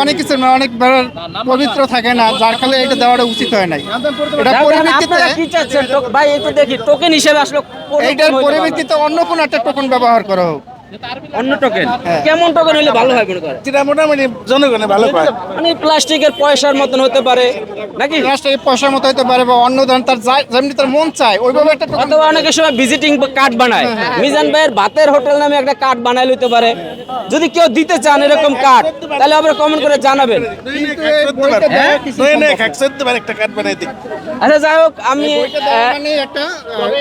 অনেক কিছু না, অনেক পবিত্র থাকে না যার ফলে এটা দেওয়াটা উচিত হয় নাই। এটা যাই পরিপ্রেক্ষিতে আপনারা কি চাচ্ছেন? টো- ভাই একটু দেখি টোকেন হিসেবে আসলে token পরিপ্রেক্ষিতে অন্য কোনো একটা টোকন ব্যবহার করা হোক। অন্য টোকেন হ্যাঁ। কেমন টোকেন হলে ভালো হয় মনে করেন? যেটা মোটামুটি জনগণে ভালো পায়। মানে প্লাস্টিকের পয়সার মতন হতে পারে নাকি? রাষ্ট্রে পয়সার মতো হতে পারে বা অন্য ধরনের তার যেমনি তার মন চায় ওইভাবে একটা অথবা অনেকের সময় ভিজিটিং কার্ড বানায়। মিজান ভাইয়ের ভাতের হোটেল নামে একটা কার্ড লইতে পারে। যদি কেউ দিতে চান এরকম কার্ড তাহলে আবার কমেন্ট করে জানাবেন। হ্যাঁ? একটা কাঠ বানাই আচ্ছা যাই হোক আমি মানে একটা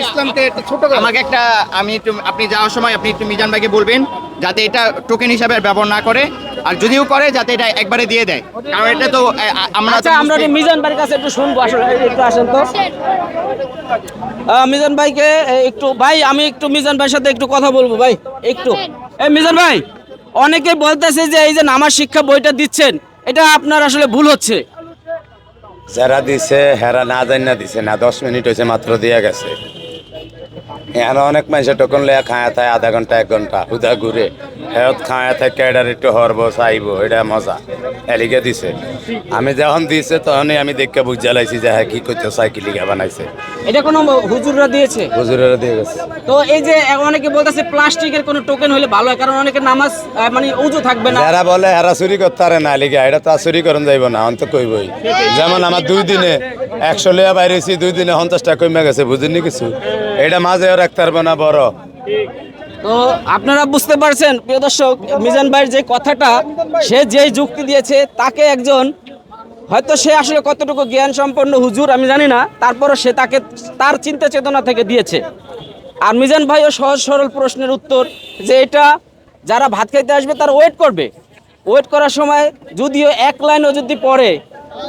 ইসলামকে একটা ছোট আমাকে একটা আমি একটু আপনি যাওয়ার সময় আপনি একটু মিজান ভাইকে বলবেন যাতে এটা টোকেন হিসাবে ব্যবহার না করে আর যদিও করে যাতে এটা একবারে দিয়ে দেয়। কারণ এটা তো আমরা আচ্ছা আমরা মিজান ভাইয়ের কাছে একটু শুনব আসলে একটু আসেন তো। মিজান ভাইকে একটু ভাই আমি একটু মিজান ভাইয়ের সাথে একটু কথা বলব ভাই একটু। এই মিজান ভাই অনেকে বলতেছে যে এই যে নামাজ শিক্ষা বইটা দিচ্ছেন এটা আপনার আসলে ভুল হচ্ছে। যারা দিছে হেরা না জানি না দিছে না দশ মিনিট হয়েছে মাত্র দিয়া গেছে। এখানে অনেক মানুষের টোকন লইয়া খায়া থাকে আধা ঘণ্টা এক ঘণ্টা হুদা ঘুরে। হেয়ত খায়া থাকে এটার একটু হরব চাইব এটা মজা। এলিগে দিছে। আমি যখন দিছে তখনই আমি দেখে বুঝা লাইছি যে হ্যাঁ কি করতে চাই কি লিগা বানাইছে। এটা কোনো হুজুররা দিয়েছে? হুজুরেরা দিয়ে গেছে। তো এই যে অনেকে বলতেছে প্লাস্টিকের কোনো টোকেন হলে ভালো হয় কারণ অনেকে নামাজ মানে উজু থাকবে না। যারা বলে হেরা চুরি করতে পারে না লিগা এটা তো চুরি করুন যাইব না অন্ত কইবই। যেমন আমার দুই দিনে একশো লিয়া বাইরেছি, দুই দিনে পঞ্চাশটা কমে গেছে, বুঝিনি কিছু? এটা মাঝেও রাখতে পারব না বড়। তো আপনারা বুঝতে পারছেন, প্রিয় দর্শক, মিজান ভাইয়ের যে কথাটা, সে যেই যুক্তি দিয়েছে, তাকে একজন, হয়তো সে আসলে কতটুকু জ্ঞান সম্পন্ন হুজুর, আমি জানি না, তারপরও সে তাকে তার চিন্তা চেতনা থেকে দিয়েছে। আর মিজান ভাইও সহজ সরল প্রশ্নের উত্তর যে এটা, যারা ভাত খাইতে আসবে, তারা ওয়েট করবে। ওয়েট করার সময় যদিও এক লাইনও যদি পড়ে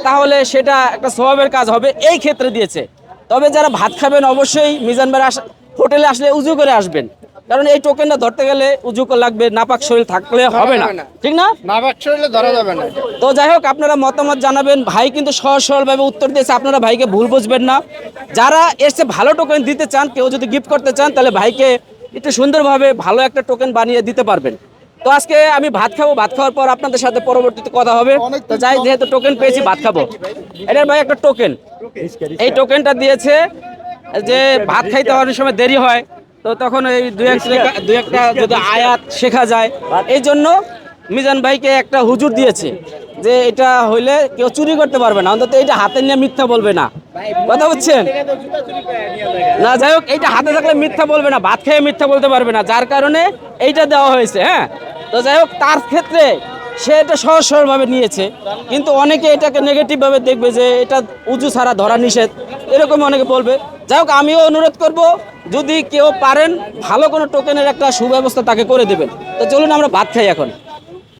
তাহলে সেটা একটা স্বভাবের কাজ হবে এই ক্ষেত্রে দিয়েছে। তবে যারা ভাত খাবেন অবশ্যই মিজান ভাইয়ের আস হোটেলে আসলে উজু করে আসবেন। কারণ এই টোকেনটা ধরতে গেলে উজু করে লাগবে নাপাক শরীর থাকলে হবে না। ঠিক না। না? বাক শরীরে ধরা যাবে না। তো যাই হোক আপনারা মতামত জানাবেন। ভাই কিন্তু সহজ সরলভাবে উত্তর দিয়েছে আপনারা ভাইকে ভুল বুঝবেন না। যারা এসে ভালো টোকেন দিতে চান কেউ যদি গিফট করতে চান তাহলে ভাইকে একটু সুন্দরভাবে ভালো একটা টোকেন বানিয়ে দিতে পারবেন। তো আজকে আমি ভাত খাব ভাত খাওয়ার পর আপনাদের সাথে পরবর্তীতে কথা হবে। তো যাই যেহেতু টোকেন পেয়েছি ভাত খাব। এটার ভাই একটা টোকেন এই টোকেনটা দিয়েছে যে ভাত খাইতে অনেক সময় দেরি হয়। তো তখন এই দুই একটা দুই একটা যদি আয়াত শেখা যায়। এই জন্য মিজান ভাইকে একটা হুজুর দিয়েছে যে এটা হইলে কেউ চুরি করতে পারবে না। অন্তত এটা হাতে নিয়ে মিথ্যা বলবে না। কথা বুঝছেন? না যাই হোক এইটা হাতে থাকলে মিথ্যা বলবে না ভাত খেয়ে মিথ্যা বলতে পারবে না। যার কারণে এইটা দেওয়া হয়েছে হ্যাঁ? তো যাই হোক, তার ক্ষেত্রে সে এটা সহজ সরলভাবে নিয়েছে। কিন্তু অনেকে এটাকে নেগেটিভভাবে দেখবে যে এটা উঁচু ছাড়া ধরা নিষেধ। এরকম অনেকে বলবে। যাই হোক, আমিও অনুরোধ করব, যদি কেউ পারেন, ভালো কোনো টোকেনের একটা সুব্যবস্থা তাকে করে দেবেন। তো চলুন আমরা ভাত খাই এখন।